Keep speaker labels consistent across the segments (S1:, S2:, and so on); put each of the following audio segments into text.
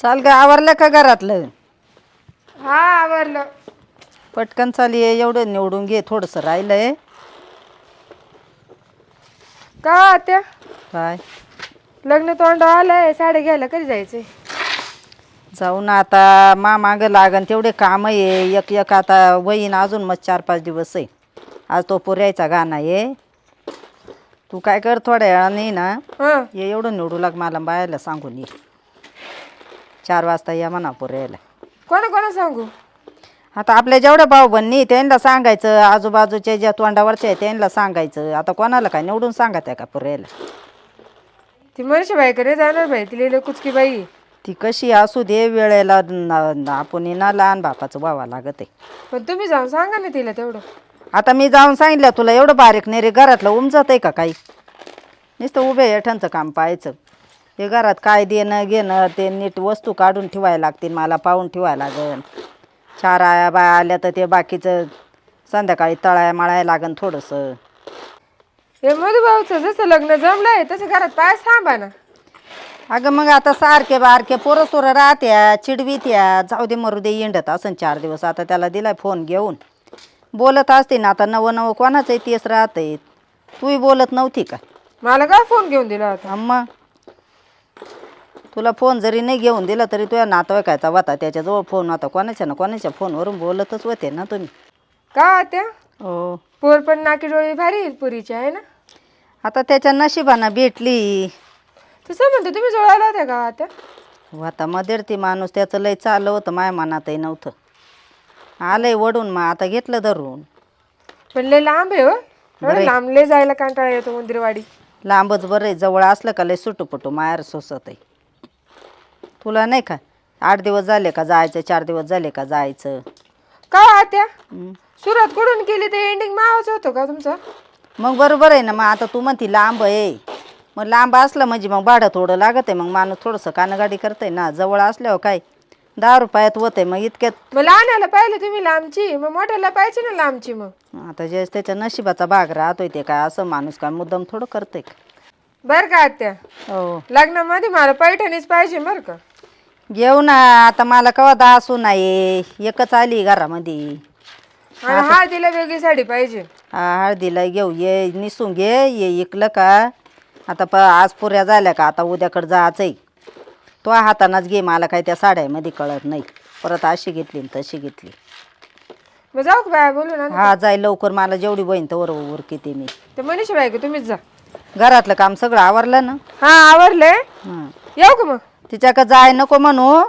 S1: चाल ग आवरलं का घरातलं?
S2: हा आवरलं.
S1: पटकन चाल ये एवढं निवडून घे थोडंसं राहिलंय.
S2: का आत्या?
S1: काय?
S2: लग्न तोंड आलंय साडे घ्यायला कधी जायचंय?
S1: जाऊ ना आता मामाग लागन तेवढे काम आहे एक एक आता वहीन अजून मग चार पाच दिवस आहे. आज तो पुऱ्यायचा गाणं आहे तू काय कर थोड्या वेळाने ना.
S2: हं.
S1: ये एवढं निवडू लाग मला बायाला सांगून ये. चार वाजता या म्हणा पुऱ्यायला
S2: कोणा कोणा सांगू?
S1: आता आपल्या जेवढ्या भाऊ बहिणी त्यांना सांगायचं आजूबाजूच्या ज्या तोंडावरच्या आहे त्यांना सांगायचं. आता कोणाला काय निवडून सांगत आहे का पुऱ्यायला
S2: ती मनीषा बाईकडे जाणार बाई ती लिहिले कुचकी बाई
S1: ती कशी असू दे वेळेला न- न- आपण ना लहान बापाचं व्हावं लागत आहे
S2: पण तुम्ही जाऊन सांगा ना तिला तेवढं.
S1: आता मी जाऊन सांगितलं तुला एवढं बारीक नाही रे घरातलं उमजत आहे का काही? नुसतं उभे एठांचं काम पाहायचं. हे घरात काय देणं घेणं ते नीट वस्तू काढून ठेवायला लागतील मला पाहून ठेवायला लागन चार आया बाया आल्या तर ते बाकीचं संध्याकाळी तळाया मळायला लागन थोडंसं.
S2: हे मधुभाऊचं जसं लग्न जमलंय तसं घरात पाय थांबा ना.
S1: अगं मग आता सारखे बारखे पोरं सोरं राहत्या चिडवीत्या. जाऊ दे मरू दे येंडत असं चार दिवस. आता त्याला दिलाय फोन घेऊन. बोलत असते ना आता नवं नवं कोणाचंही तेच राहतंय. तूही बोलत नव्हती का?
S2: मला काय फोन घेऊन दिला होता?
S1: अम्मा तुला फोन जरी नाही घेऊन दिला तरी तुझ्या नातेवाईकाचा होता त्याच्याजवळ फोन होता कोणाच्या ना कोणाच्या फोनवरून बोलतच होते ना तुम्ही.
S2: का आत्या
S1: हो.
S2: पोर पण नाकी डोळी भारी पुरीची आहे ना?
S1: आता त्याच्या नशिबानं भेटली.
S2: तसं म्हणतो तुम्ही जोडायला होत्या का आत्या
S1: आता मदेडती माणूस त्याचं लय चाललं होतं माया मनातही नव्हतं. आलंय वडून मग आता घेतलं धरून.
S2: पण लय लांब आहे हो. एवढं लांब लय जायला कंटाळा येतो मंदिरवाडी.
S1: लांबच बरं आहे जवळ असलं का लय सुटूपुटू मायार सोसत आहे तुला नाही का? आठ दिवस झाले का जायचं? चार दिवस झाले का जायचं?
S2: का आत्या?
S1: हं.
S2: सुरुवात कुठून केली? ते एंडिंग मावाच होतो का तुमचं?
S1: मग बरोबर आहे ना मग आता तू म्हणती लांब आहे. मग लांब असलं म्हणजे मग भाडं थोडं लागत आहे. मग माणूस थोडंसं कानगाडी करतंय ना जवळ असल्यावर काय? दहा रुपयात होतंय मग इतक्यात
S2: मग लहानाला पाहिलं तुम्ही लांबची? मग मोठ्याला पाहिजे ना लांबची मग?
S1: आता जे त्याच्या नशिबाचा भाग राहतोय ते काय? असं माणूस काय मुद्दाम थोडं करतंय का?
S2: बर का आत्या?
S1: हो.
S2: लग्नामध्ये मला पैठणीच पाहिजे बर का?
S1: घेऊ ना आता मला कवा दासू नाही. एकच आली घरामध्ये.
S2: आणि हा तिला वेगळी साडी पाहिजे.
S1: हा, हळदीला घेऊ ये निसून घे ये इकलं का? आता प आज पुऱ्या झाल्या का? आता उद्याकडं जायचंय. तो हातानंच घे मला काय त्या साड्यामध्ये कळत नाही. परत अशी घेतली न तशी घेतली.
S2: मग जाऊ का बाया बोलू ना.
S1: हा जाय लवकर मला जेवढी बहीण तर वर किती मी.
S2: ते मनीषा बाई का? तुम्हीच जा.
S1: घरातलं काम सगळं आवरलं ना?
S2: हा आवरले
S1: हं.
S2: येऊ का मग?
S1: तिच्याकडं जाय नको म्हणू.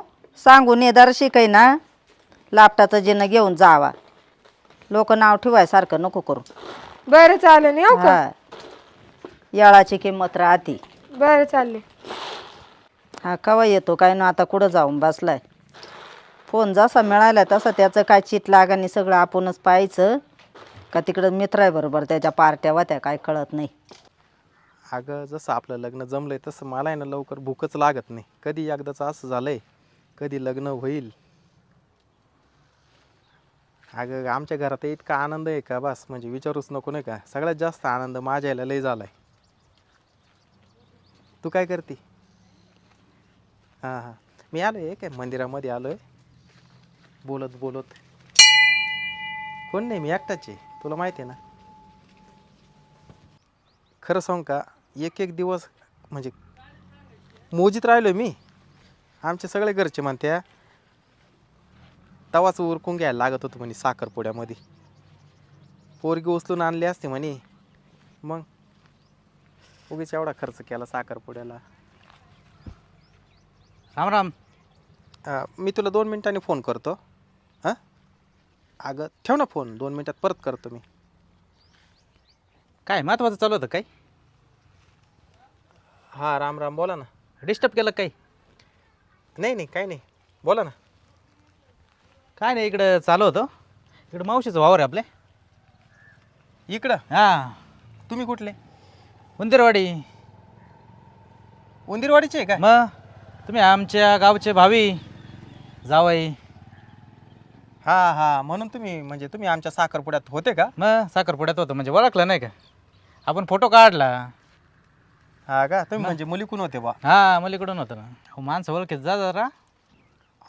S1: सांगून ये दर शिकाय ना. लापटाचं जिनं घेऊन जावा. लोक नाव ठेवाय सारखं नको करू.
S2: बरं चालेल येऊ का?
S1: हा. याळाची किंमत राहते.
S2: बरं चालले.
S1: हा कवा येतो काय ना आता कुठं जाऊन बसलाय? फोन जसा मिळाला तसं त्याचं काय चित लागानी सगळं आपणच पाहायचं. का तिकडं मित्र आहे बरोबर त्याच्या पार्ट्या होत्या काय कळत नाही.
S3: अगं जसं आपलं लग्न जमलं आहे तसं मला आहे ना लवकर भूकच लागत नाही. कधी एकदाचं असं झालं आहे कधी लग्न होईल. अगं आमच्या घरात इतका आनंद आहे का बस? म्हणजे विचारूच नको नाही का? सगळ्यात जास्त आनंद माझ्या यायला लय आहे तू काय करते? हां हां. मी आलो आहे काय मंदिरामध्ये आलो आहे बोलत बोलत. कोण नाही मी एकटाच आहे. तुला माहिती आहे ना? खरं सांग का? एक एक दिवस म्हणजे मोजीत राहिलो मी. आमचे सगळे घरचे म्हणत्या तवाच उरकून घ्यायला लागत होतं म्हणे साखरपुड्यामध्ये पोरगी उचलून आणली असते म्हणे. मग उगीच एवढा खर्च केला साखरपुड्याला
S4: राम राम.
S3: अं, मी तुला दोन मिनिटांनी फोन करतो. हां अगं ठेव ना फोन. दोन मिनिटात परत करतो मी.
S4: काय महत्वाचं चालू होतं काय?
S3: हां राम राम बोला ना.
S4: डिस्टर्ब केलं काही?
S3: नाही नाही काही नाही. बोला ना.
S4: काय नाही इकडं चालू होतं. इकडं मावशीचं वावर आहे आपले.
S3: इकडं
S4: हां.
S3: तुम्ही कुठले?
S4: उंदीरवाडी.
S3: उंदीरवाडीचे आहे का
S4: मग? तुम्ही आमच्या गावचे भावी जावई.
S3: हा हा. म्हणून तुम्ही म्हणजे तुम्ही आमच्या साखरपुड्यात होते का?
S4: मग साखरपुड्यात होतं. म्हणजे ओळखलं नाही का? आपण फोटो काढला.
S3: हा का? तुम्ही म्हणजे मुलीकून होते बा
S4: हां मलीकडून होतं ना. अहो, माणसं ओळखीत जा जरा.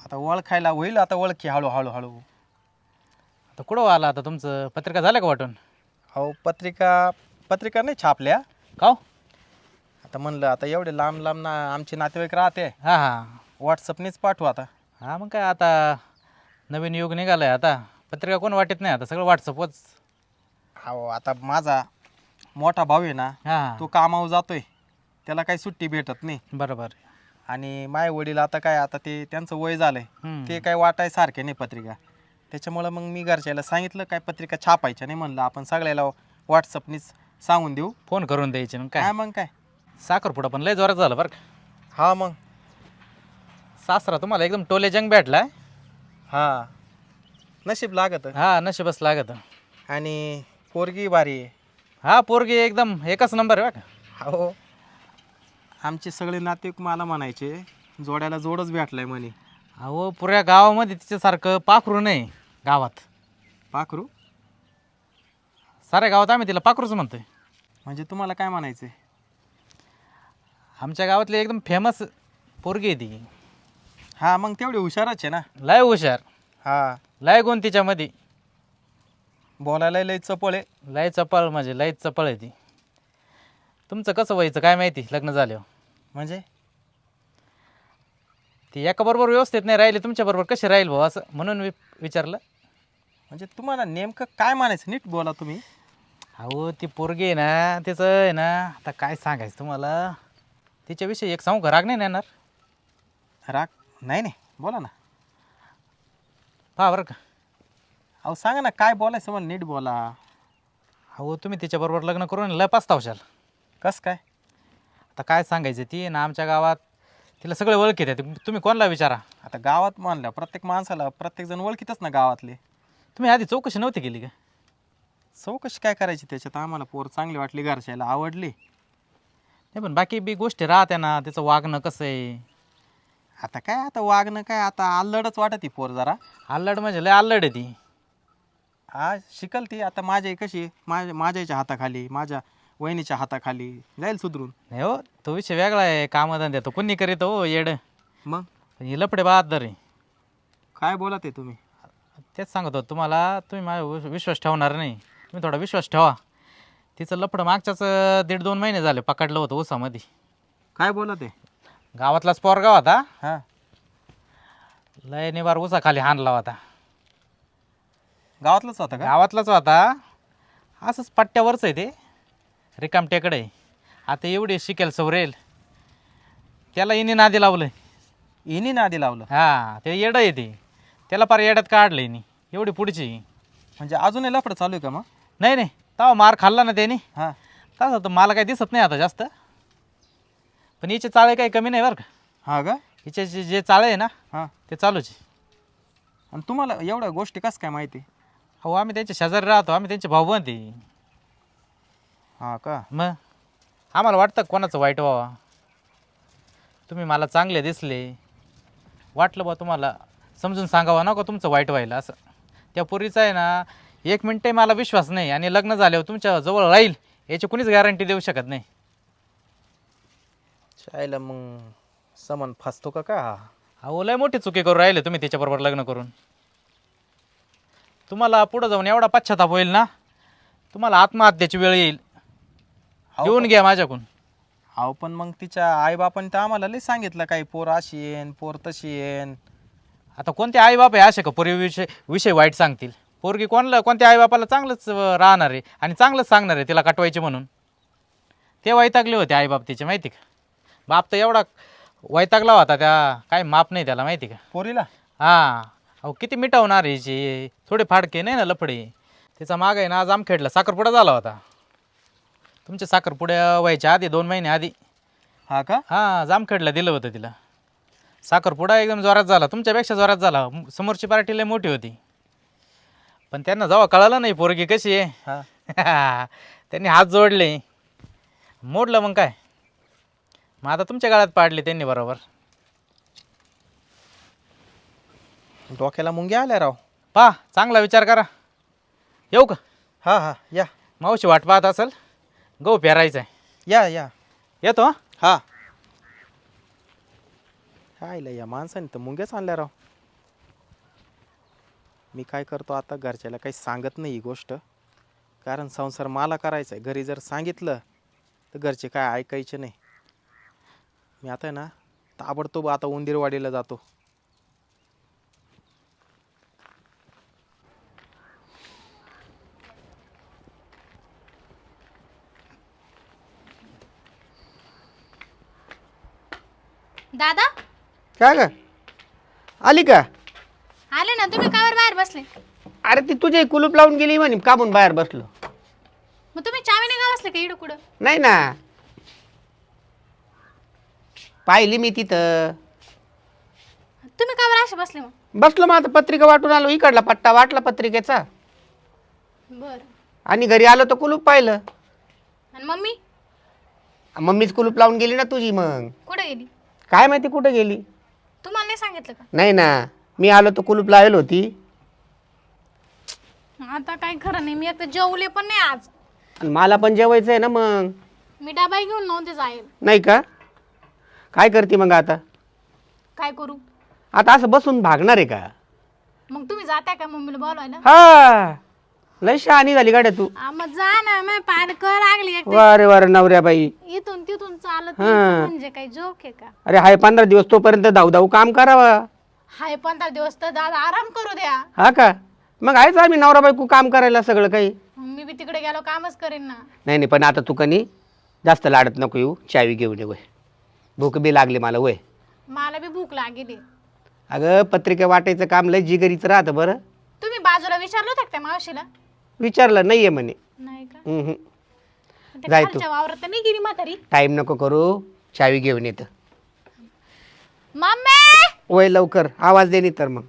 S3: आता ओळखायला होईल आता ओळखी हळू हळू हळू.
S4: आता कुठं आला आता तुमचं? पत्रिका झालं का वाटून?
S3: अहो पत्रिका पत्रिका नाही छापल्या.
S4: का हो?
S3: आता म्हणलं आता एवढे लांब लांब ना आमचे नातेवाईक राहते.
S4: हां हां.
S3: व्हॉट्सअपनीच पाठवू आता.
S4: हां मग काय आता नवीन युग निघालं आहे आता. पत्रिका कोण वाटत नाही आता? सगळं व्हॉट्सअपच
S3: अहो आता माझा मोठा भाऊ आहे ना
S4: हां.
S3: तो कामावर जातोय. त्याला काही सुट्टी भेटत नाही.
S4: बरोबर.
S3: आणि माय वडील आता काय आता ते त्यांचं वय झालंय.
S4: हम्म.
S3: ते काय वाटाय सारखे नाही पत्रिका. त्याच्यामुळं मग मी घरच्याला सांगितलं काय पत्रिका छापायच्या नाही म्हणलं. आपण सगळ्याला व्हॉट्सअपनीच सांगून देऊ.
S4: फोन करून द्यायचे मग
S3: काय?
S4: काय
S3: मग काय?
S4: साखरपुडा पण लय जोरात झालं बरं का?
S3: हा मग.
S4: सासरा तुम्हाला एकदम टोले जंग भेटला
S3: हा. नशीब लागत.
S4: हा नशीबच लागत.
S3: आणि पोरगी भारी आहे.
S4: हा पोरगी एकदम एकच नंबर आहे बघा
S3: हो. आमचे सगळे नातेवाईक मला म्हणायचे जोड्याला जोडच भेटलाय म्हणे.
S4: अहो पुऱ्या गावामध्ये तिच्यासारखं पाखरू नाही गावात.
S3: पाखरू?
S4: साऱ्या गावात आम्ही तिला पाखरूच म्हणतोय.
S3: म्हणजे तुम्हाला काय म्हणायचंय?
S4: आमच्या गावातली एकदम फेमस पोरगी आहे ती.
S3: हा मग तेवढी हुशारच आहे ना.
S4: लय हुशार.
S3: हा.
S4: लय गुण तिच्यामध्ये.
S3: बोलायला लय चपळ आहे.
S4: लय चपळ म्हणजे लय चपळ आहे ती. तुमचं कसं व्हायचं? काय माहिती? लग्न झाल्यावर.
S3: म्हणजे?
S4: ती एकाबरोबर व्यवस्थित नाही राहिली तुमच्याबरोबर कशी राहील भाऊ? असं म्हणून वि विचारलं.
S3: म्हणजे तुम्हाला नेमकं काय म्हणायचं? नीट बोला तुम्ही.
S4: अहो ती पोरगी आहे ना तिचं आहे ना आता काय सांगायचं तुम्हाला? तिच्याविषयी एक सांगू का? राग नाही येणार?
S3: राग? नाही नाही. बोला ना.
S4: पहा बरं का.
S3: अहो सांगा ना काय बोलायचं मला नीट बोला.
S4: अहो तुम्ही तिच्याबरोबर लग्न करून लय पाचतावशाल
S3: कस काय?
S4: आता काय सांगायचं ती ना आमच्या गावात तिला सगळे ओळखीत आहे तुम्ही कोणाला विचारा?
S3: आता गावात मानलं प्रत्येक माणसाला प्रत्येक जण ओळखीतच ना गावातले.
S4: तुम्ही आधी चौकशी नव्हती केली का?
S3: चौकशी काय करायची त्याच्यात? आम्हाला पोर चांगली वाटली घरच्याला आवडली.
S4: नाही पण बाकी बी गोष्टी राहत्या ना तिचं वागणं कसं आहे?
S3: आता काय आता वागणं काय आता अल्लडच वाटत ती पोर जरा.
S4: अल्लड म्हणजे लय अल्लड आहे ती.
S3: हा शिकल ती आता माझ्या कशी? माझ्या माझ्याच्या हाताखाली माझ्या वहिनीच्या हाताखाली. जाईल सुधरून.
S4: नाही हो तो विषय वेगळा आहे कामधंदे तो. कुणी करीत हो येड.
S3: मग?
S4: पण हे लपडे बहादर आहे.
S3: काय बोला ते तुम्ही?
S4: तेच सांगत होतो तुम्हाला तुम्ही माझ्या विश- विश्वास ठेवणार नाही. तुम्ही थोडा विश्वास ठेवा. तिचं लपडं मागच्याच अं, दीड दोन महिने झाले पकडलं होतं उसामध्ये
S3: काय बोला ते
S4: गावातलाच पोरगाव होता.
S3: हां.
S4: लय निवार उसाखाली हाणला होता.
S3: गावातलंच होतं का?
S4: गावातलाच होता. असंच पट्ट्यावरच आहे ते. रिकाम टेकडं आहे. आता एवढी शिकेल सवरेल त्याला इनी नादी लावलं
S3: इनी नादी लावलं?
S4: हा ते येडं आहे ते. त्याला पार येड्यात काढलं इनी एवढी पुढची
S3: म्हणजे अजूनही लफडं चालू आहे का मग?
S4: नाही नाही. तेव्हा मार खाल्ला ना त्याने.
S3: हां.
S4: तसं तर मला काही दिसत नाही आता जास्त. पण हिचे चाळे काही कमी नाही बरं का.
S3: हां का?
S4: हिचे जे जे चाळे आहे ना
S3: हां.
S4: ते चालूच आहे.
S3: आणि तुम्हाला एवढ्या गोष्टी कसं काय माहिती?
S4: अहो आम्ही त्यांच्या शेजारी राहतो. आम्ही त्यांचे भाऊ बनते.
S3: हां का?
S4: मग? आम्हाला वाटतं का कोणाचं वाईट व्हावा? तुम्ही मला चांगले दिसले. वाटलं बा तुम्हाला समजून सांगावं नको तुमचं वाईट व्हायला असं. त्या पोरीचा आहे ना एक मिनटही मला विश्वास नाही आणि लग्न झाल्यावर तुमच्या जवळ राहील याची कुणीच गॅरंटी देऊ शकत नाही.
S3: शायला मग समान फसतो का का?
S4: अहो लय मोठी चुकी करून राहिले तुम्ही त्याच्याबरोबर लग्न करून. तुम्हाला पुढं जाऊन एवढा पश्चाताप होईल ना? तुम्हाला आत्महत्याची वेळ येईल. घेऊन घ्या माझ्याकडून.
S3: अहो पण मग तिच्या आईबापाने तर आम्हाला लई सांगितलं काही पोर अशी येईन पोर तशी येईन
S4: आता कोणते आईबाप आहे असे का? पोरी विषय विषय वाईट सांगतील. पोरगी कोणला कोणत्या आईबापाला चांगलंच अं, राहणार आहे आणि चांगलंच सांगणार आहे तिला कटवायचे म्हणून? ते वैतागले होते आईबाप तिचे माहिती का? बाप तर एवढा वैतागला होता त्या काय माप नाही त्याला माहिती का?
S3: पोरीला?
S4: हां. अहो किती मिटवणार आहे हिचे? थोडे फाडके नाही ना लफडे? तिचा माग आहे ना जामखेडला साखरपुडा झाला होता. तुमच्या साखरपुड्या व्हायच्या आधी दोन महिने आधी.
S3: हा का?
S4: हां जामखेडला दिलं होतं तिला. साखरपुडा एकदम जोरात झाला. तुमच्यापेक्षा जोरात झाला. म- समोरची पार्टी लय मोठी होती. पण त्यांना जेव्हा कळालं नाही पोरगी कशी आहे.
S3: हा.
S4: त्यांनी हात जोडले. मोडलं मग काय? मग आता तुमच्या काळात पाडले त्यांनी बरोबर.
S3: डोक्याला मुंग्या आल्या राव.
S4: पा चांगला विचार करा. येऊ का?
S3: हा हा या.
S4: मावशी वाट पाहत असेल. गहू पेरायचा आहे
S3: या या.
S4: येतो हा?
S3: काय या माणसाने तर मुंग्याच आणल्या राव. मी काय करतो आता घरच्याला काही सांगत नाही ही गोष्ट. कारण संसार मला करायचा आहे घरी जर सांगितलं तर घरचे काय ऐकायचे नाही. मी आता आहे ना ताबडतोब आता उंदीरवाडीला जातो.
S5: दादा?
S6: काय ग? आली का?
S5: आले ना तुम्ही कावर बाहेर बसले.
S6: अरे ती तुझे कुलूप लावून गेली म्हणे का म्हणून बाहेर बसलो.
S5: मग तुम्ही चावीने का बसले का इडं कुठं
S6: नाही ना. पाहिली मी तिथं.
S5: तुम्ही कावर असे बसले मग?
S6: बसलो मग आता पत्रिका वाटून आलो इकडला पट्टा वाटला पत्रिकेचा.
S5: बरं.
S6: आणि घरी आलो तर कुलूप पाहिलं.
S5: आणि मम्मी?
S6: मम्मीच कुलूप लावून गेली ना तुझी मग.
S5: कुठं गेली?
S6: काय माहिती कुठं गेली?
S5: तुम्हाला नाही सांगितलं का?
S6: नाही ना. मी आलो तर कुलूप लावेल होती.
S5: आता काही खरं नाही. मी एकतर जेवले पण नाही आज.
S6: आणि मला पण जेवायचं आहे ना मग.
S5: मी डबाई घेऊन नव्हते जाईल
S6: नाही का? काय करते मग आता?
S5: काय करू?
S6: आता असं बसून भागणार आहे का?
S5: मग तुम्ही जाताय का मम्मीला बोलवायला?
S6: हा. लय शहाणी झाली गाड्या तू.
S5: आ, मग जा ना मग कर लागली
S6: वारे वारे नवऱ्या बाई
S5: इथून तिथून चालत. यायचं म्हणजे काही जोक आहे का?
S6: अरे हाय पंधरा दिवस तोपर्यंत धाऊ धाऊ काम करावा.
S5: हाय पंधरा दिवस तर दादा आराम करू द्या.
S6: हा का? मग आहेच आम्ही नवरा बायको काम करायला सगळं काही.
S5: मी बी तिकडे गेलो कामच करेन ना.
S6: नाही नाही पण आता तू कनी जास्त लाडत नको येऊ चावी घेऊन ये वय. भूक बी लागली मला वय.
S5: मला बी भूक लागेली.
S6: अगं पत्रिका वाटायचं काम लय जिगरीचं राहतं बरं.
S5: तुम्ही बाजूला विचारलं होतं का त्या मावशीला?
S6: विचारलं नाही आहे म्हणे.
S5: नाही का?
S6: हम्म.
S5: त्या
S6: जाय तू.
S5: खालच्या वावरात तर नाही गेली म्हातारी?
S6: टाईम नको करू. चावी घेऊन येतं
S5: मम्मी!
S6: वय लवकर. आवाज दे नाही तर मग.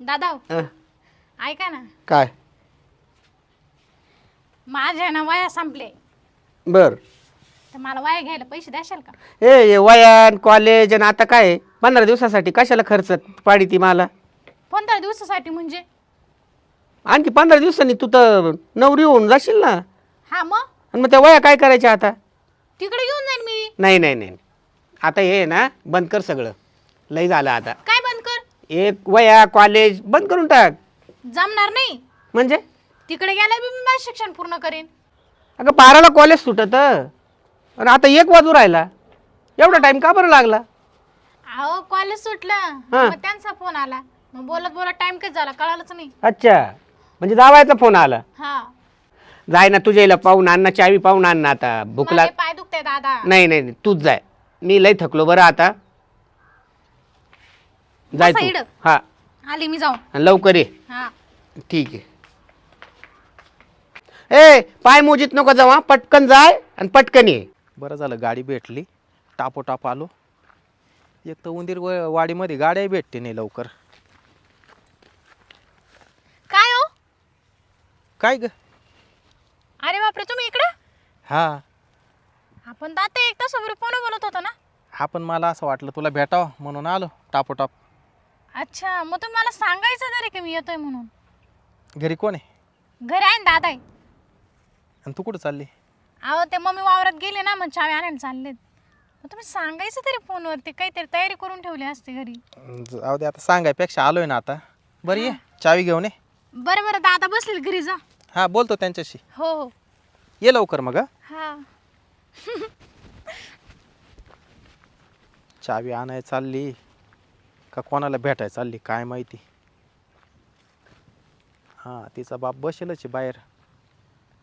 S5: दादा
S6: अं,
S5: ऐका ना.
S6: काय?
S5: माझ्या ना वया संपले
S6: बर.
S5: तर मला वया घ्यायला पैसे द्याशाल का?
S6: ए हे वयान कॉलेज आणि आता काय? पंधरा दिवसासाठी कशाला खर्च पाडी ती मला?
S5: पंधरा दिवसासाठी म्हणजे?
S6: आणखी पंधरा दिवसांनी तू तर नवरी होऊन जाशील ना.
S5: हा मग?
S6: आणि मग त्या वया काय करायच्या आता?
S5: तिकडे घेऊन जाईन मी.
S6: नाही नाही नाही. आता हे आहे ना बंद कर सगळं. लई झालं आता.
S5: काय बंद कर?
S6: एक वया कॉलेज बंद करून टाक.
S5: जमणार नाही.
S6: म्हणजे?
S5: तिकडे गेला बी मी माझं शिक्षण पूर्ण करेन.
S6: अगं बाराला कॉलेज सुटत. आणि आता एक वाजू राहिला. एवढा टाइम का बरं लागला?
S5: अहो कॉलेज सुटलं. मग त्यांचा फोन आला. मग बोलत बोलत टाइम किती झाला? कळालंच नाही.
S6: अच्छा. म्हणजे जावायचा फोन आला.
S5: हा.
S6: जाय ना तुझ्या इला पाहून आण ना चावी पाहून आण ना आता. भूक
S5: मला
S6: लाग
S5: पाय दुखते दादा.
S6: नाही नाही नाही, तूच जाय. मी लई थकलो बरं आता. जाय
S5: बसा
S6: तू.
S5: इकडं.
S6: हा.
S5: आली मी जाऊन.
S6: आणि लवकर ये.
S5: हा.
S6: ठीक आहे. ए पाय मोजीत नको जावा पटकन जाय आणि पटकन ये.
S3: बरं झालं गाडी भेटली. टापोटाप आलो. एक तर उंदीर व- वाडीमध्ये गाड्याही भेटते नाही लवकर
S5: काय हो
S3: काय ग?
S5: अरे बापरे तुम्ही इकडे?
S3: हा.
S5: आपण दाते एक तास वगैरे फोन बोलत होता ना?
S3: हा पण मला असं वाटलं तुला भेटावं म्हणून आलो टापोटाप.
S5: अच्छा मग तुम्ही मला सांगायचं तरी की मी येतोय म्हणून.
S3: घरी कोण आहे?
S5: घरी आहे ना दादा आहे.
S3: आणि तू कुठं चालली?
S5: अहो ते मम्मी वावरात गेले ना मग चावी आणायला चाललेत. मग तुम्ही सांगायचं तरी फोनवरती काहीतरी तयारी करून ठेवली असते घरी.
S3: जाऊ दे आता सांगायपेक्षा आलोय ना आता. बरं ये चावी घेऊन ये.
S5: बरं बरं दादा बसलेत घरी जा.
S3: हा बोलतो त्यांच्याशी.
S5: हो हो.
S3: ये लवकर मग हा.
S5: हा.
S3: चावी आणाय चालली का कोणाला भेटाय चालली काय माहिती. हां तिचा बाप बसेलच आहे बाहेर.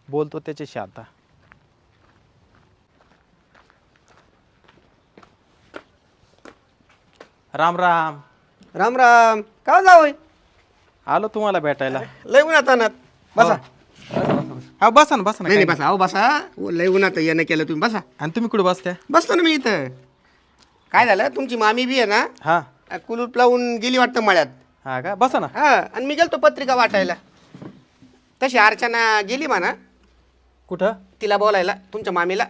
S3: बोलतो त्याच्याशी आता. राम राम.
S6: राम राम. का जाऊ?
S3: आलो तुम्हाला भेटायला.
S6: लय उन्हात आणत बसा.
S3: हा. बसा ना बसा ना
S6: नाही नाही
S3: काही
S6: बसा. अहो बसा. ओ, लय उन्हात येणं केलं तुम्ही. बसा.
S3: नाही. आणि तुम्ही कुठे बसत्या?
S6: बसतो ना मी इथं. काय झालं? तुमची मामी बी आहे ना
S3: हा.
S6: कुलूप लावून गेली वाटतं मळ्यात.
S3: हा का? बसा ना.
S6: हा आणि मी गेलतो पत्रिका वाटायला. तशी अर्चना गेली म्हणा.
S3: कुठं?
S6: तिला बोलायला तुमच्या मामीला.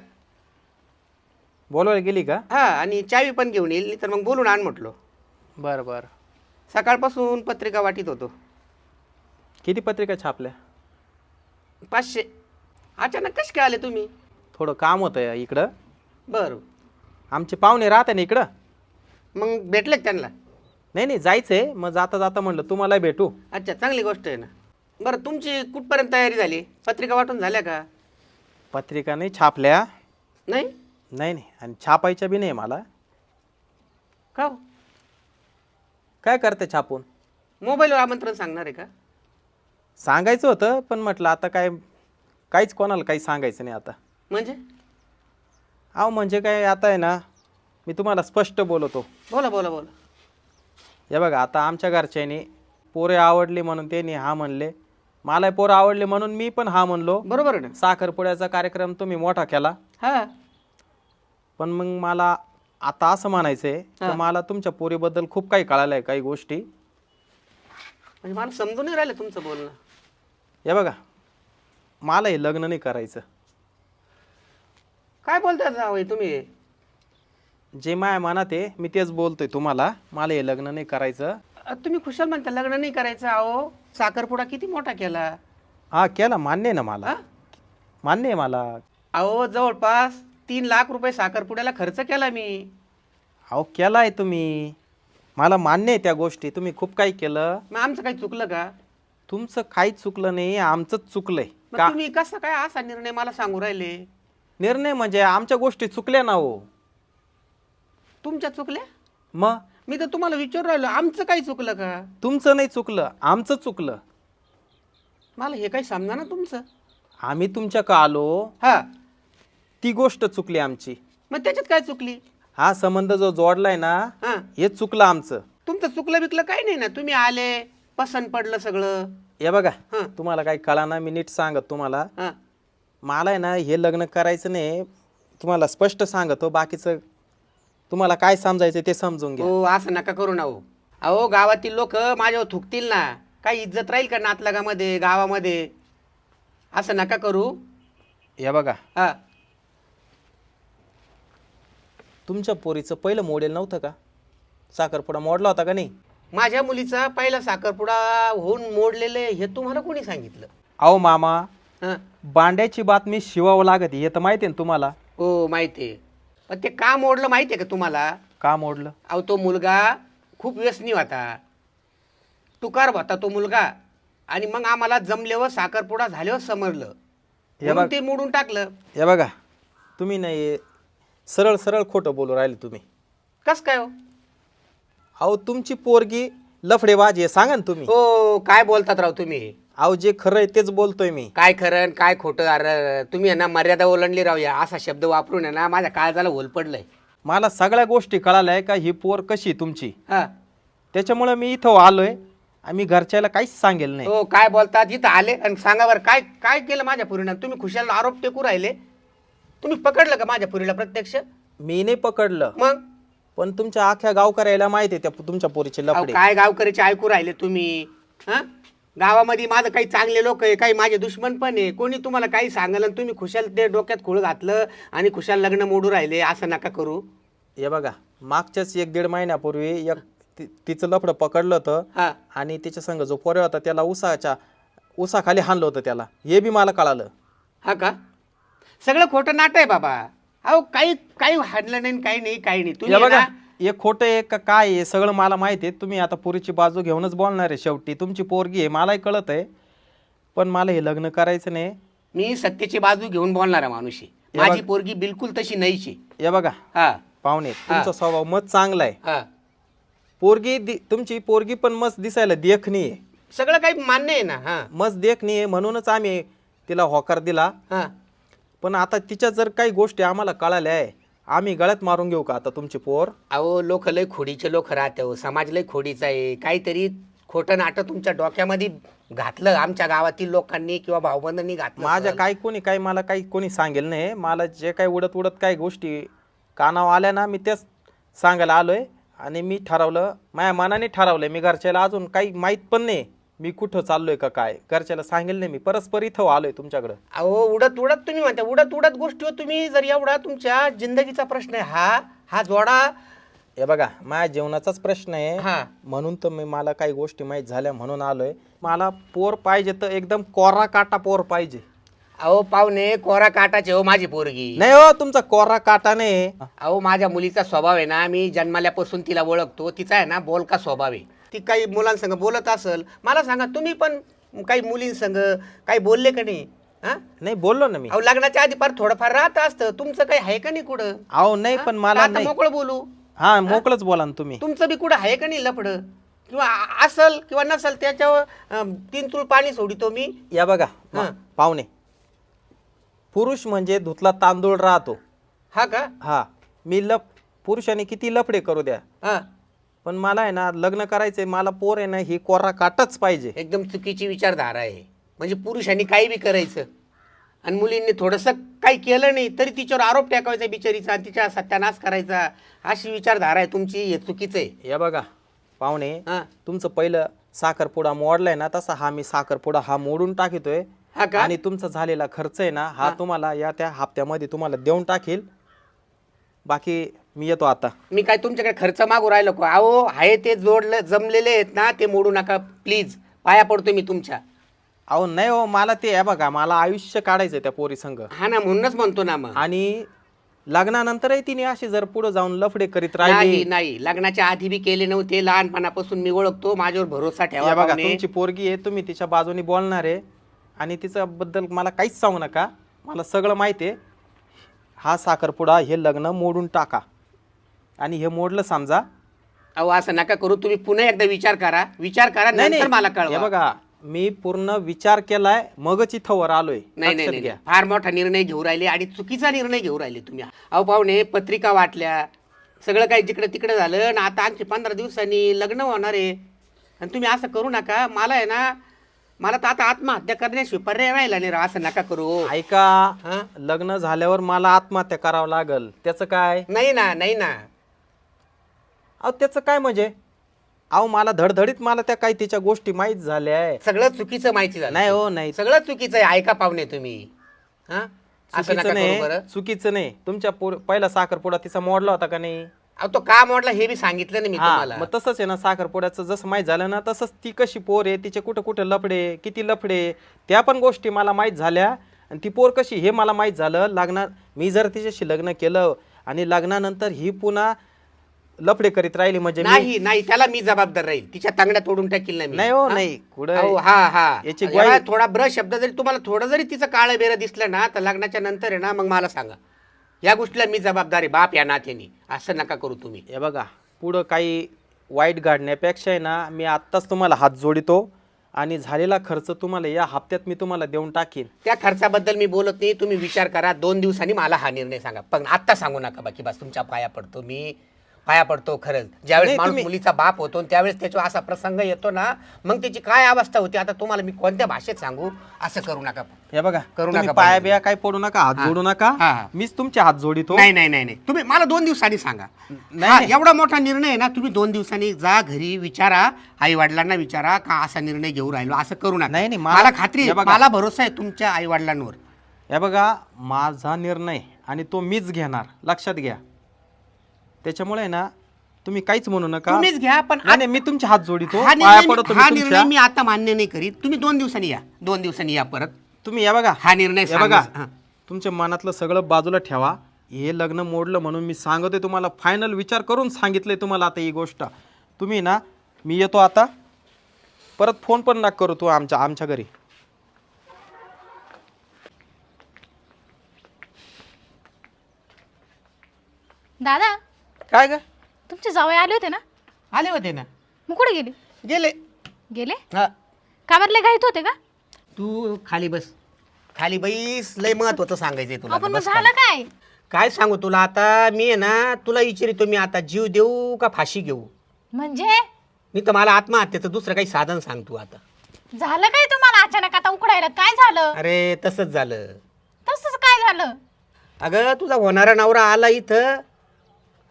S3: बोलवायला गेली का?
S6: हा आणि चावी पण घेऊन येईल तर मग बोलून आण म्हटलो.
S3: बरं बरं.
S6: सकाळपासून पत्रिका वाटीत होतो.
S3: किती पत्रिका छापल्या?
S6: पाचशे. अचानक कसे काय आले तुम्ही?
S3: थोडं काम होतं इकडं.
S6: बरं.
S3: आमचे पाहुणे राहते ना इकडं.
S6: मग भेटले का त्यांना?
S3: नाही नाही जायचंय. मग जाता जाता म्हणलं तुम्हाला भेटू.
S6: अच्छा चांगली गोष्ट आहे ना. बरं तुमची कुठपर्यंत तयारी झाली? पत्रिका वाटून झाल्या का?
S3: पत्रिका नाही छापल्या.
S6: नाही?
S3: नाही नाही आणि छापायच्या बी नाही मला.
S6: का हो?
S3: काय करते छापून?
S6: मोबाईलवर आमंत्रण सांगणार आहे का?
S3: सांगायचं होतं पण म्हटलं आता काय काहीच कोणाला काही सांगायचं नाही आता.
S6: म्हणजे?
S3: अहो म्हणजे काय आता आहे ना मी तुम्हाला स्पष्ट बोलवतो
S6: बोला बोला बोला.
S3: हे बघा आता आमच्या घरच्यांनी पोरे आवडली म्हणून त्यांनी हा म्हणले. मला पोरं आवडले म्हणून मी पण हा म्हणलो.
S6: बरोबर आहे ना?
S3: साखरपुड्याचा कार्यक्रम तुम्ही मोठा केला.
S6: हा.
S3: पण मग मला आता असं म्हणायचं आहे. की मला तुमच्या पोरीबद्दल खूप काही कळालं आहे काही गोष्टी.
S6: म्हणजे मला समजून नाही राहिलं तुमचं बोलणं.
S3: हे बघा मला हे लग्न नाही करायचं.
S6: काय बोलता जावई तुम्ही?
S3: जे माया मनात आहे मी तेच बोलतोय तुम्हाला. मला हे लग्न नाही करायचं.
S6: अ, तुम्ही खुशाल म्हणता लग्न नाही करायचं अहो. साखरपुडा किती मोठा केला?
S3: हा केला. मान्य आहे ना मला.
S6: हा?
S3: मान्य आहे मला.
S6: अहो जवळपास तीन लाख रुपये साखरपुड्याला खर्च केला मी.
S3: अहो केलाय तुम्ही. मला मान्य आहे त्या गोष्टी. तुम्ही खूप काही केलं.
S6: मग आमचं काही चुकलं का?
S3: तुमचं काहीच चुकलं नाही आमचंच चुकलंय.
S6: मग
S3: का?
S6: तुम्ही कसा काय असा निर्णय मला सांगू राहिले?
S3: निर्णय म्हणजे आमच्या गोष्टी चुकल्या ना हो.
S6: तुमच्या चुकल्या?
S3: मग?
S6: मी तर तुम्हाला विचारू राहिलो आमचं काही चुकलं का?
S3: तुमचं नाही चुकलं आमचं चुकलं.
S6: मला हे काही समजा ना तुमचं.
S3: आम्ही तुमच्या का आलो.
S6: हा.
S3: ती गोष्ट चुकली आमची.
S6: मग त्याच्यात काय चुकली?
S3: हा संबंध जो जोडलाय ना
S6: हा.
S3: हे चुकलं आमचं.
S6: तुमचं चुकलं बिकलं काही नाही ना? तुम्ही आले पसंत पडलं सगळं.
S3: हे बघा
S6: हं.
S3: तुम्हाला काही कळा ना मी नीट सांगत तुम्हाला.
S6: हा.
S3: मला आहे ना हे लग्न करायचं नाही तुम्हाला स्पष्ट सांगतो बाकीचं तुम्हाला काय समजायचं ते समजून घ्या.
S6: हो असं नका करू ना हो. अहो गावातील लोक माझ्यावर थुकतील ना. काही इज्जत राहील का नातलगामध्ये गावामध्ये? असं नका करू.
S3: हे बघा
S6: हा.
S3: तुमच्या पोरीचं पहिलं मॉडेल नव्हतं का? साखरपुडा मोडला होता का नाही?
S6: माझ्या मुलीचा पहिला साखरपुडा होऊन मोडलेले हे तुम्हाला कोणी सांगितलं?
S3: अहो मामा
S6: हा.
S3: बांड्याची बातमी शिवावं लागत हे तर माहिती आहे ना तुम्हाला?
S6: हो माहिती आहे. पण ते का मोडलं माहिती आहे का तुम्हाला?
S3: का मोडलं?
S6: अहो तो मुलगा खूप व्यसनी होता. तुकार होता तो मुलगा. आणि मग आम्हाला जमल्यावर साखरपुडा झाल्यावर समजलं
S3: हे
S6: म्हणून. ते मोडून टाकलं.
S3: हे बघा तुम्ही नाही सरळ सरळ खोटं बोलू राहिले तुम्ही.
S6: कस काय हो?
S3: अहो तुमची पोरगी लफडेबाज आहे सांगा ना तुम्ही.
S6: हो काय बोलतात राव तुम्ही?
S3: अहो जे खरं आहे तेच बोलतोय मी.
S6: काय खरं आणि काय खोटं? अरे तुम्ही आहे ना मर्यादा ओलांडली राव या. असा शब्द वापरून आहे ना माझ्या काळजाला होल पडलंय.
S3: मला सगळ्या गोष्टी कळाल्या आहे का? ही पोर कशी आहे तुमची?
S6: हा.
S3: त्याच्यामुळं मी इथं आलोय. आम्ही घरच्याला काहीच सांगेल नाही.
S6: हो काय बोलतात? इथं आले आणि सांगा बरं काय काय केलं माझ्या पुरीनं? तुम्ही खुशाल आरोप टेकू राहिले. तुम्ही पकडलं का माझ्या पुरीला प्रत्यक्ष?
S3: मी नाही पकडलं.
S6: मग?
S3: पण तुमच्या अख्ख्या गावकऱ्याला माहिती आहे त्या तुमच्या पोरीचे
S6: अहो,
S3: लफडे.
S6: काय गावकरीचे ऐकू राहिले तुम्ही? हा? गावामध्ये माझं काही चांगले लोक आहे काही माझे दुश्मन पण आहे. कोणी तुम्हाला काही सांगलं आणि तुम्ही खुशाल ते डोक्यात खूळ घातलं आणि खुशाल लग्न मोडू राहिले असं नका करू.
S3: हे बघा मागच्याच एक दीड महिन्यापूर्वी एक ति- तिचं लफडं पकडलं होतं
S6: हा.
S3: आणि तिच्या संग जो पोरे होता त्याला उसाच्या उसाखाली हाणलं होतं त्याला. हे बी मला कळालं.
S6: हा का? सगळं खोटं नाट आहे बाबा. अहो काही काही हाडलं नाही काही नाही काही नाही. तुम्ही
S3: बघा
S6: ना-
S3: हे खोटं आहे का काय आहे सगळं मला माहिती आहे. तुम्ही आता पोरीची बाजू घेऊनच बोलणार आहे शेवटी. तुमची पोरगी आहे मलाही कळत आहे. पण मला हे लग्न करायचं नाही.
S6: मी सत्तेची बाजू घेऊन बोलणारा माणूस आहे
S3: बघ-
S6: माझी पोरगी बिलकुल तशी नाहीच
S3: हे बघा
S6: हा.
S3: पाहुणे तुमचा स्वभाव मत चांगला आहे.
S6: हा.
S3: पोरगी दि- तुमची पोरगी पण मस्त दिसायला देखणी आहे.
S6: सगळं काही मान्य आहे ना हा.
S3: मस्त देखणी आहे म्हणूनच आम्ही तिला होकार दिला.
S6: हा.
S3: पण आता तिच्या जर काही गोष्टी आम्हाला कळाल्या आहे आम्ही गळ्यात मारून घेऊ का आता तुमची पोर?
S6: अहो लोक लय खोडीचे लोक राहते हो. समाज लय खोडीचा आहे. काहीतरी खोटं नाटक तुमच्या डोक्यामध्ये घातलं आमच्या गावातील लोकांनी किंवा भाऊबंधांनी घातलं
S3: माझ्या
S6: असेल.
S3: काही कोणी काही मला काही कोणी सांगेल नाही. मला जे काही उडत उडत काही गोष्टी कानावर आल्या ना मी तेच सांगायला आलोय. आणि मी ठरवलं माझ्या मनाने ठरवलंय. मी घरच्याला अजून काही माहीत पण नाही. मी कुठं चाललोय का काय? घरच्याला सांगेल नाही मी. परस्पर इथं आलोय तुमच्याकडं.
S6: अहो उडत उडत तुम्ही म्हणता. उडत उडत गोष्टी तुम्ही. जर एवढा तुमच्या जिंदगीचा प्रश्न आहे हा हा जोडा.
S3: हे बघा माझ्या जेवणाचाच प्रश्न आहे.
S6: हा.
S3: म्हणून तर मी मला काही गोष्टी माहीत झाल्या म्हणून आलोय. मला पोर पाहिजे तर एकदम कोरा काटा पोर पाहिजे.
S6: अहो पाहुणे कोरा काटाचे हो माझी पोरगी.
S3: नाही हो तुमचा कोरा काटा नाही.
S6: अहो माझ्या मुलीचा स्वभाव आहे ना मी जन्माल्यापासून तिला ओळखतो. तिचा आहे ना बोलका स्वभाव आहे. ती काही मुलांसंग बोलत असल मला सांगा तुम्ही पण काही मुलींसंग काही बोलले का नाही? हा?
S3: नाही बोललो ना मी.
S6: अहो लग्नाच्या आधी फार थोडंफार राहत असतं. तुमचं काही आहे का नाही कुठं?
S3: अहो नाही पण मला
S6: आता
S3: नाही.
S6: मोकळं बोलू.
S3: हा मोकळच बोला ना तुम्ही.
S6: तुमचं बी कुठं आहे का नाही लफड? किंवा आ- असल किंवा नसल त्याच्यावर अं, तीन तुळ पाणी सोडितो मी.
S3: या बघा
S6: हा.
S3: पाहुणे. पुरुष म्हणजे धुतला तांदूळ राहतो.
S6: हा का?
S3: हा. मी लप पुरुषाने किती लफडे करू द्या?
S6: हा.
S3: पण मला आहे ना लग्न करायचंय मला पोर आहे ना ही कोरा काटच पाहिजे.
S6: एकदम चुकीची विचारधारा आहे. म्हणजे पुरुषांनी काही बी करायचं? आणि मुलींनी थोडंसं काही केलं नाही तरी तिच्यावर आरोप टाकायचा बिचारीचा आणि तिच्या सत्यानाश करायचा. अशी विचारधारा आहे तुमची हे चुकीचं आहे.
S3: या बघा पाहुणे
S6: हा.
S3: तुमचं पहिलं साखरपुडा मोडलाय ना तसा हा मी साखरपुडा हा मोडून टाकितोय.
S6: हा का?
S3: आणि तुमचा झालेला खर्च आहे ना हा. तुम्हाला या त्या हप्त्यामध्ये तुम्हाला देऊन टाकील. बाकी मी येतो आता.
S6: मी काय तुमच्याकडे खर्च मागू राहिलो का? अहो आहे ते जोडलं जमलेले आहेत ना ते मोडू नका प्लीज पाया पडतो मी तुमच्या.
S3: अहो नाही हो मला ते आहे बघा मला आयुष्य काढायचंय त्या पोरी संघ.
S6: हा ना म्हणूनच म्हणतो ना मग.
S3: आणि लग्नानंतरही तिने अशी जर पुढे जाऊन लफडे करीत
S6: नाही
S3: राहिली.
S6: नाही लग्नाच्या आधी बी केले नव्हते लहानपणापासून मी ओळखतो. माझ्यावर भरोसा ठेवा
S3: बघा
S6: पाहुणे.
S3: तुमची पोरगी आहे तुम्ही तिच्या बाजूने बोलणार आहे. आणि तिच्याबद्दल मला काहीच सांगू नका. मला सगळं माहिती आहे. हा साखरपुडा हे लग्न मोडून टाका. आणि हे मोडलं समजा.
S6: अहो असं नका करू. तुम्ही पुन्हा एकदा विचार करा. विचार करा नंतर मला
S3: हे
S6: कळवा.
S3: बघा मी पूर्ण विचार केलाय मगच इथं वर आलोय.
S6: नाही नाही
S3: लक्षात
S6: नाही
S3: घ्या.
S6: फार मोठा निर्णय घेऊ राहिले आणि चुकीचा निर्णय घेऊ राहिले तुम्ही. अहो पाहुणे पत्रिका वाटल्या. सगळं काही जिकडे तिकडे झालं आणि आता आणखी पंधरा दिवसांनी लग्न होणार आहे. आणि तुम्ही असं करू नका. मला आहे ना मला तर आता आत्महत्या करण्याशिवाय पर्याय राहिला नाही राव. असं नका करू.
S3: ऐका? लग्न झाल्यावर मला आत्महत्या करावं लागल. त्याचं काय?
S6: नाही ना नाही ना.
S3: अहो त्याचं काय म्हणजे? अहो मला धडधडीत मला त्या काही तिच्या गोष्टी माहीत झाल्या आहे
S6: सगळं चुकीचं माहिती झालं.
S3: नाही हो नाही.
S6: सगळं चुकीचं आहे. ऐका पाहुणे तुम्ही. हा? असं नका
S3: चुकीचं
S6: करू
S3: नाही चुकीचं नाही. तुमच्या पोर- पहिला साखरपुडा तिचा मोडला होता का नाही?
S6: अहो तो का मोडला हे बी सांगितलं ना मी
S3: हा
S6: तुम्हाला.
S3: मग तसंच आहे ना साखरपुड्याचं जसं माहीत झालं ना तसंच ती कशी पोर आहे तिचे कुठं कुठं लफडे किती लफडे त्या पण गोष्टी मला माहीत झाल्या. आणि ती पोर कशी हे मला माहीत झालं. लग्नात मी जर तिच्याशी लग्न केलं आणि लग्नानंतर ही पुन्हा लफडे करीत राहिली म्हणजे मी
S6: नाही नाही त्याला मी जबाबदार राहील. तिच्या तांगड्या तोडून टाकील ना मी.
S3: नाही हो
S6: हा?
S3: नाही कुठं
S6: अहो, हा हा.
S3: याची
S6: एवढा थोडा ब्रश शब्द जरी तुम्हाला थोडं जरी तिचं काळं बेरं दिसलं ना तर लग्नाच्या नंतर आहे ना मग मला सांगा. या गोष्टीला मी जबाबदार आहे बाप या नात्याने. असं नका करू तुम्ही.
S3: हे बघा पुढं काही वाईट घडण्यापेक्षा आहे ना मी आत्ताच तुम्हाला हात जोडितो आणि झालेला खर्च तुम्हाला या हप्त्यात मी तुम्हाला देऊन टाकीन.
S6: त्या खर्चाबद्दल मी बोलत नाही तुम्ही विचार करा दोन दिवसांनी मला हा निर्णय सांगा. पण आत्ता सांगू नका बाकी बस तुमच्या पाया पडतो मी. पाया पडतो खरंच. ज्यावेळेस
S3: नाही,
S6: माणूस
S3: तुम्ही-
S6: मुलीचा बाप होतो आणि त्यावेळेस त्याच्यावर असा प्रसंग येतो ना मग त्याची काय अवस्था होती? आता तुम्हाला मी कोणत्या भाषेत सांगू? असं करू नका.
S3: हे बघा
S6: करू
S3: तुम्ही
S6: नका
S3: पाया. बिया काय पडू नका हात
S6: हा.
S3: जोडू नका.
S6: हा.
S3: मीच तुमचे हात जोडितो.
S6: नाही नाही नाही नाही. तुम्ही मला दोन दिवसांनी सांगा.
S3: नाही,
S6: हा,
S3: नाही.
S6: एवढा मोठा निर्णय आहे ना तुम्ही दोन दिवसांनी जा घरी विचारा. आई वडिलांना विचारा का असा निर्णय घेऊ राहिलो असं करू नका.
S3: नाही, नाही, मला-
S6: मला खात्री आहे,
S3: हे बघा.
S6: मला भरोसा आहे तुमच्या आई वडिलांवर
S3: हे बघा माझा निर्णय आणि तो मीच घेणार. लक्षात घ्या. त्याच्यामुळे ना तुम्ही काहीच म्हणू नका.
S6: तुम्हीच घ्या पण
S3: नाही नाही, मी तुमचे हात जोडितो
S6: हा.
S3: पाया
S6: निर्णय
S3: पडतो
S6: मी- हा निर्णय
S3: तुमच्या
S6: मी आता मान्य नाही करीत. तुम्ही दोन दिवसांनी या. दोन दिवसांनी या परत.
S3: तुम्ही या बघा.
S6: हा निर्णय
S3: हे बघा.
S6: सांगा. हा.
S3: तुमच्या मनातलं सगळं बाजूला ठेवा. हे लग्न मोडलं म्हणून मी सांगतोय तुम्हाला. फायनल विचार करून सांगितलंय तुम्हाला आता ही गोष्ट. तुम्ही ना मी येतो आता. परत फोन पण नका करू तू आमच्या आमच्या घरी.
S5: दादा
S6: काय ग?
S5: तुमचे जावई आले होते ना?
S6: आले होते ना.
S5: मग कुठे गेले?
S6: गेले.
S5: गेले?
S6: हा.
S5: का लय घाईत होते का?
S6: तू खाली बस. खाली बैस. लय महत्वाचं सांगायचंय तुला
S5: आपण
S6: आता,
S5: मग
S6: बस
S5: झालं काय?
S6: काय सांगू तुला आता? मी आहे ना तुला विचारितो मी आता जीव देऊ का फाशी घेऊ?
S5: म्हणजे?
S6: मी तर मला आत्महत्येचं दुसरं काही साधन सांग तू आता.
S5: झालं काय तुम्हाला अचानक आता उकडायला? काय झालं?
S6: अरे तसंच झालं.
S5: तसंच काय झालं?
S6: अगं तुझा होणारा नवरा आला इथं.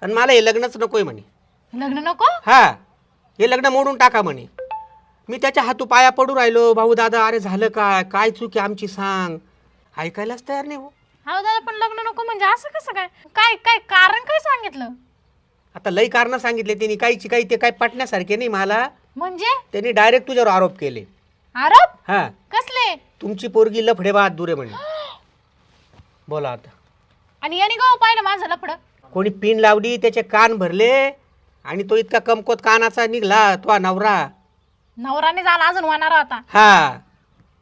S6: आणि मला हे लग्नच नकोय म्हणे.
S5: लग्न नको?
S6: हा हे लग्न मोडून टाका म्हणे. मी त्याच्या हातू पाया पडू राहिलो. भाऊ दादा अरे झालं काय? काय चूक आहे आमची सांग. ऐकायलाच तयार नाही हो.
S5: हा दादा पण लग्न नको म्हणजे असं कसं काय? काय काय कारण काय सांगितलं?
S6: आता लई कारण सांगितले त्यांनी काहीची काही ते काय पटण्यासारखे नाही मला.
S5: म्हणजे?
S6: त्यांनी डायरेक्ट तुझ्यावर आरोप केले.
S5: आरोप?
S6: हा.
S5: कसले?
S6: तुमची पोरगी लफडे बहादूर आहे म्हणे. बोला आता.
S5: आणि याने गाव पाहिलं माझं लफडं?
S6: कोणी पिन लावली त्याचे कान भरले आणि तो इतका कमकोत कानाचा निघला तो नवरा.
S5: नवराने झाला अजून होणार होता
S6: हा.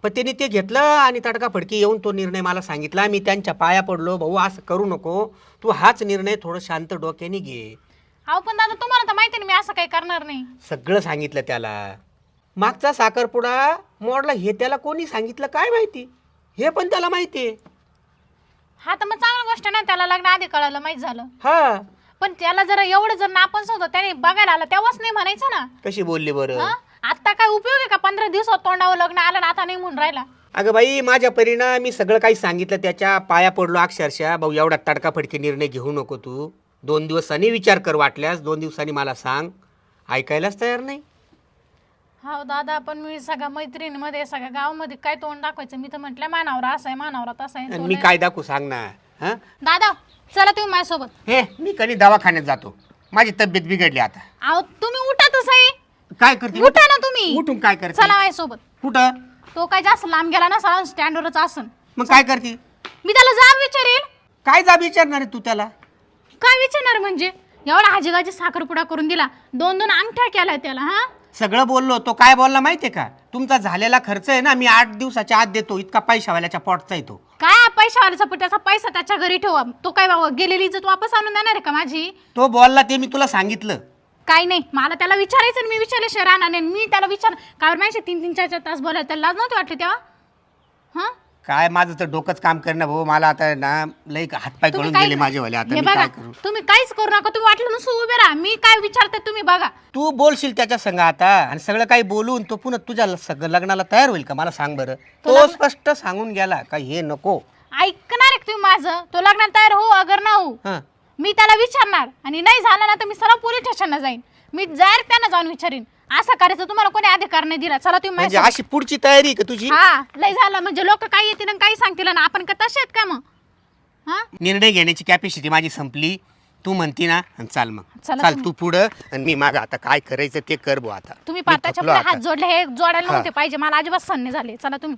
S6: पण त्यांनी ते घेतलं आणि तडका फडकी येऊन तो निर्णय मला सांगितला. मी त्यांच्या पाया पडलो भाऊ असं करू नको. तू हाच निर्णय थोडं शांत डोक्याने घे.
S5: अहो पण दादा तुम्हाला तर माहिती ना मी असं काही करणार नाही.
S6: सगळं सांगितलं त्याला. मागचा साखरपुडा मोडला हे त्याला कोणी सांगितलं? काय माहिती? हे पण त्याला माहिती आहे.
S5: हा तर मग चांगली गोष्ट ना त्याला लग्न आधी कळालं माहीत झालं.
S6: हा.
S5: पण त्याला जर एवढं जर नापस होतं त्याने बघायला आलं तेव्हाच नाही म्हणायचं ना.
S6: कशी बोलली बरं?
S5: हा? आता काय उपयोग आहे का? पंधरा दिवसात तोंडावर लग्न आलं ना आता नाही म्हणून राहिला.
S6: अगं बाई माझ्या परीनं मी सगळं काही सांगितलं त्याच्या पाया पडलो अक्षरशः. भाऊ एवढा तडकाफडकी निर्णय घेऊ नको तू. दोन दिवसांनी विचार कर वाटल्यास दोन दिवसांनी मला सांग. ऐकायलाच तयार नाही.
S5: हो दादा पण मी सगळ्या मैत्रिणीमध्ये सगळ्या गावामध्ये काय तोंड दाखवायचं? मी तर म्हटलं मानावरा असा आहे मानावरा तसा आहे
S6: आणि मी काय दाखवू सांग ना हा?
S5: दादा चला तुम्ही माझ्यासोबत.
S6: हे मी कधी दवाखान्यात जातो? माझी तब्येत बिघडली आता.
S5: अहो तुम्ही उठा तसंही
S6: काय करते?
S5: उठा ना तुम्ही.
S6: उठून काय करते?
S5: चला माझ्यासोबत.
S6: कुठं?
S5: तो काय जास्त लांब गेला ना सगळा स्टँडवरच असन.
S6: मग काय करते?
S5: मी त्याला जाब विचारेल
S6: काय जाब विचारणार आहे तू त्याला?
S5: काय विचारणार म्हणजे? एवढा हाजीगाजी साखरपुडा करून दिला. दोन दोन अंगठ्या केला त्याला हा?
S6: सगळं बोललो तो काय बोलला माहितीये का? तुमचा झालेला खर्च आहे ना मी आठ दिवसाच्या आत देतो इतका पैशावाल्याच्या पोटचा येतो.
S5: काय पैशावाल्याचा पण त्याचा पैसा त्याच्या घरी ठेवा. तो काय बाबा गेलेली इज्जत वापस आणून देणार आहे का माझी?
S6: तो बोलला ते मी तुला सांगितलं.
S5: काही नाही मला त्याला विचारायचं आणि मी विचारले राहणार नाही मी त्याला विचार काय माहिती तीन तीन चार चार तास बोलायला त्याला लाज नव्हती वाटली तेव्हा? हा?
S6: काय माझं तर डोकंच काम करणं भाऊ मला आता ना लई हातपाय
S5: तुम्ही
S6: कळून
S5: काय
S6: गेले माझेवाले आता.
S5: हे
S6: मी
S5: बघा
S6: काय करू?
S5: तुम्ही काहीच करू नका तुम्ही वाटलं नुसतं उभे राहा. मी काय विचारते तुम्ही बघा.
S6: तू बोलशील त्याच्या संग आता आणि सगळं काही बोलून तो पुन्हा तुझ्या ल- सगळं लग्नाला तयार होईल का? मला सांग बरं. तो स्पष्ट सांगून गेला का हे नको.
S5: ऐकणार आहे का तुम्ही माझं? तो लग्नात तयार हो अगर ना हो.
S6: हं.
S5: मी त्याला विचारणार. आणि नाही झालं ना तर मी सरळ पोलीस स्टेशनला जाईन. मी जाहीर त्यांना जाऊन विचारीन. असं करायचं तुम्हाला कोणी अधिकार नाही दिला. चला तुम्ही
S6: म्हणजे
S5: माझ्यासोबत.
S6: अशी पुढची तयारी आहे का तुझी?
S5: हा लय झालं. म्हणजे लोक काही येतील आणि काही सांगतील ना आपण का तसे आहेत का मग? हा?
S6: निर्णय घेण्याची कॅपॅसिटी माझी संपली. तू म्हणती ना अन चाल मग.
S5: चला
S6: चाल
S5: तुम्ही.
S6: तू पुढं आणि मी माग. आता काय करायचं ते कर भाऊ आता.
S5: तुम्ही
S6: मी
S5: पाताच्या
S6: थकलो
S5: पुढे
S6: आता.
S5: हात जोडले हे जोडायला
S6: हा.
S5: नव्हते पाहिजे. मला अजिबात सन्ने झाले. चला तुम्ही.